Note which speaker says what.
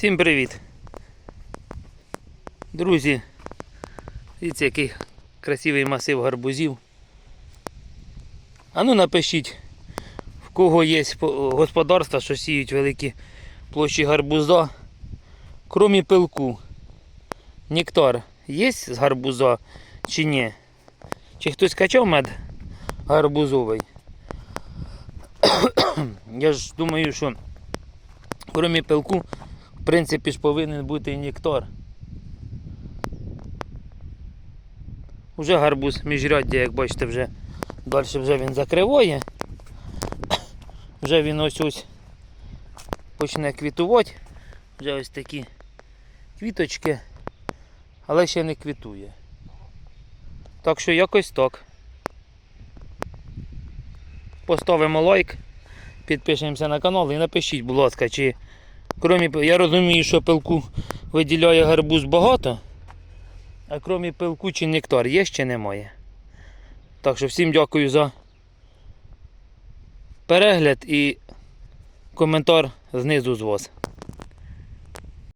Speaker 1: Всім привіт! Друзі, дивіться, який красивий масив гарбузів. А ну напишіть, в кого є по- господарства, що сіють великі площі гарбуза, крім пилку. Нектар є з гарбуза чи ні? Чи хтось качав мед гарбузовий? Я ж думаю, що крім пилку, в принципі ж повинен бути і нектар. Уже гарбуз міжряддя, як бачите, вже далі вже він закриває. Вже він ось ось почне квітувати. Вже ось такі квіточки, але ще не квітує. Так що якось так. Поставимо лайк, підпишемося на канал і напишіть, будь ласка, чи крім, я розумію, що пилку виділяє гарбуз багато, а крім пилку чи нектар є ще немає. Так що всім дякую за перегляд і коментар знизу з вас.